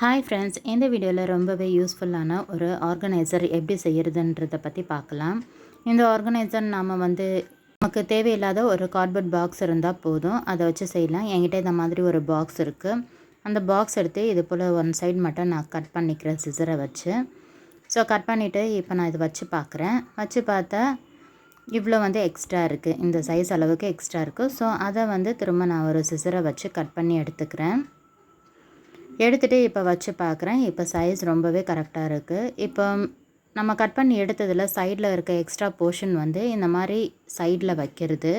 Hi friends இந்த வீடியோவில் ரொம்பவே யூஸ்ஃபுல்லான ஒரு ஆர்கனைசர் எப்படி செய்கிறதுன்றதை பற்றி பார்க்கலாம். இந்த ஆர்கனைசர் நாம் வந்து நமக்கு தேவையில்லாத ஒரு கார்ட்போர்ட் பாக்ஸ் இருந்தால் போதும். அதை வச்சு செய்யலாம். என்கிட்ட இந்த மாதிரி ஒரு பாக்ஸ் இருக்குது அந்த பாக்ஸ் எடுத்து இது போல் ஒன் சைடு மட்டும் நான் கட் பண்ணிக்கிறேன் சிசரை வச்சு. ஸோ கட் பண்ணிவிட்டு இப்போ நான் இதை வச்சு பார்க்குறேன் வச்சு பார்த்தா இவ்வளோ வந்து எக்ஸ்ட்ரா இருக்குது இந்த சைஸ் அளவுக்கு எக்ஸ்ட்ரா இருக்குது ஸோ அதை வந்து திரும்ப நான் ஒரு சிசரை வச்சு கட் பண்ணி எடுத்துக்கிறேன். எடுத்துகிட்டு இப்போ வச்சு பார்க்குறேன் இப்போ சைஸ் ரொம்பவே கரெக்டாக இருக்குது இப்போ நம்ம கட் பண்ணி எடுத்ததில் சைடில் இருக்க எக்ஸ்ட்ரா போர்ஷன் வந்து இந்த மாதிரி சைடில் வைக்கிறது.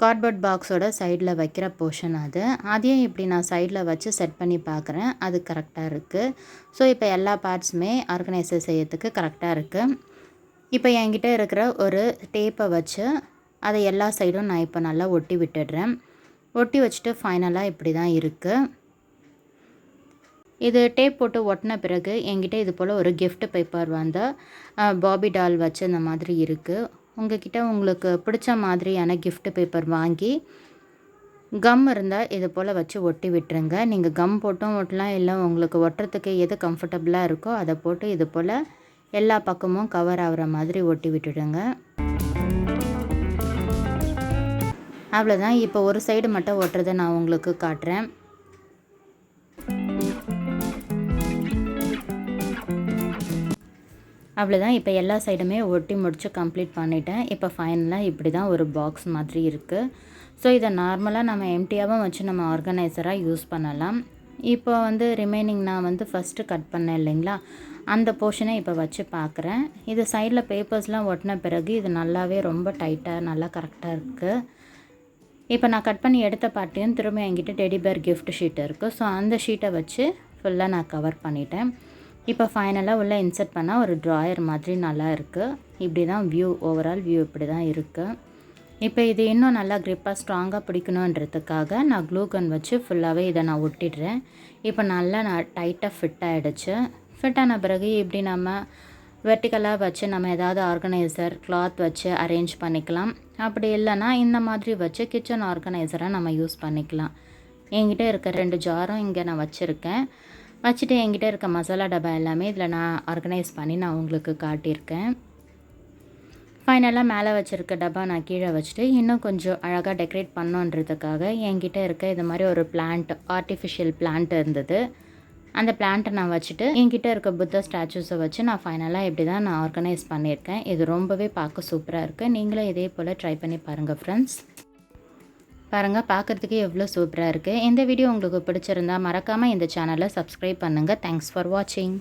கார்ட்போர்ட் பாக்ஸோட சைடில் வைக்கிற போர்ஷன் அது. அதையும் இப்படி நான் சைடில் வச்சு செட் பண்ணி பார்க்குறேன் அது கரெக்டாக இருக்குது ஸோ இப்போ எல்லா பார்ட்ஸுமே ஆர்கனைசர் செய்யறதுக்கு கரெக்டாக இருக்குது இப்போ என்கிட்ட இருக்கிற ஒரு டேப்பை வச்சு அதை எல்லா சைடும் நான் இப்போ நல்லா ஒட்டி விட்டுடுறேன். ஒட்டி வச்சுட்டு ஃபைனலாக இப்படி தான் இருக்குது இது டேப் போட்டு ஒட்டின பிறகு என்கிட்ட இது போல் ஒரு கிஃப்ட் பேப்பர் வந்தால் பாபி டால் வச்சு அந்த மாதிரி இருக்குது உங்ககிட்ட உங்களுக்கு பிடிச்ச மாதிரியான கிஃப்ட் பேப்பர் வாங்கி கம் இருந்தால் இது போல் வச்சு ஒட்டி விட்டுருங்க. நீங்கள் கம் போட்டும் ஒட்டலாம் இல்லை உங்களுக்கு ஒட்டுறதுக்கு எது கம்ஃபர்டபுளாக இருக்கோ அதை போட்டு இது போல் எல்லா பக்கமும் கவர் ஆகிற மாதிரி ஒட்டி விட்டுடுங்க. அவ்வளோதான் இப்போ ஒரு சைடு மட்டும் ஒட்டுறதை நான் உங்களுக்கு காட்டுறேன். அவ்வளோதான் இப்போ எல்லா சைடுமே ஒட்டி முடித்து கம்ப்ளீட் பண்ணிட்டேன். இப்போ ஃபைனலாக இப்படி தான் ஒரு பாக்ஸ் மாதிரி இருக்குது ஸோ இதை நார்மலாக நம்ம எம்டியாகவும் வச்சு நம்ம ஆர்கனைசராக யூஸ் பண்ணலாம். இப்போ வந்து ரிமைனிங் நான் வந்து ஃபஸ்ட்டு கட் பண்ணேன் இல்லைங்களா? அந்த போர்ஷனை இப்போ வச்சு பார்க்குறேன். இது சைடில் பேப்பர்ஸ்லாம் ஒட்டின பிறகு இது நல்லாவே ரொம்ப டைட்டாக நல்லா கரெக்டாக இருக்குது இப்போ நான் கட் பண்ணி எடுத்த பார்ட்டியும் திரும்ப என்கிட்ட டெடி பேர் ஷீட் இருக்குது ஸோ அந்த ஷீட்டை வச்சு ஃபுல்லாக நான் கவர் பண்ணிட்டேன். இப்போ ஃபைனலாக உள்ளே இன்சர்ட் பண்ணால் ஒரு ட்ராயர் மாதிரி நல்லா இருக்குது இப்படி தான் வியூ ஓவரால் வியூ இப்படி தான் இருக்குது இப்போ இது இன்னும் நல்லா க்ரிப்பாக ஸ்ட்ராங்காக பிடிக்கணுன்றதுக்காக நான் க்ளூ கன் வச்சு ஃபுல்லாகவே இதை நான் ஒட்டிடுறேன். இப்போ நல்லா நான் டைட்டாக ஃபிட் ஆகிடுச்சு ஃபிட் ஆன பிறகு இப்படி நம்ம வெர்டிக்கலாக வச்சு நம்ம ஏதாவது ஆர்கனைசர் கிளாத் வச்சு அரேஞ்ச் பண்ணிக்கலாம். அப்படி இல்லைன்னா இந்த மாதிரி வச்சு கிச்சன் ஆர்கனைசராக நம்ம யூஸ் பண்ணிக்கலாம். என்கிட்ட இருக்க ரெண்டு ஜாரும் இங்கே நான் வச்சுருக்கேன். வச்சுட்டு என்கிட்ட இருக்க மசாலா டப்பா எல்லாமே இதில் நான் ஆர்கனைஸ் பண்ணி நான் உங்களுக்கு காட்டியிருக்கேன். ஃபைனலாக மேலே வச்சுருக்க டப்பா நான் கீழே வச்சுட்டு இன்னும் கொஞ்சம் அழகாக டெக்கரேட் பண்ணோன்றதுக்காக என்கிட்ட இருக்க இது மாதிரி ஒரு பிளான்ட் ஆர்டிஃபிஷியல் பிளான்ட் இருந்தது. அந்த பிளான்ட்டை நான் வச்சுட்டு என்கிட்ட இருக்க புத்த ஸ்டாச்சூஸை வச்சு நான் ஃபைனலாக இப்படி தான் நான் ஆர்கனைஸ் பண்ணியிருக்கேன். இது ரொம்பவே பார்க்க சூப்பராக இருக்குது நீங்களும் இதே போல் ட்ரை பண்ணி பாருங்கள் ஃப்ரெண்ட்ஸ் பாருங்கள் பார்க்குறதுக்கு எவ்வளோ சூப்பராக இருக்குது இந்த வீடியோ உங்களுக்கு பிடிச்சிருந்தா மறக்காமல் இந்த சேனலை சப்ஸ்கிரைப் பண்ணுங்கள் தேங்க்ஸ் ஃபார் வாட்சிங்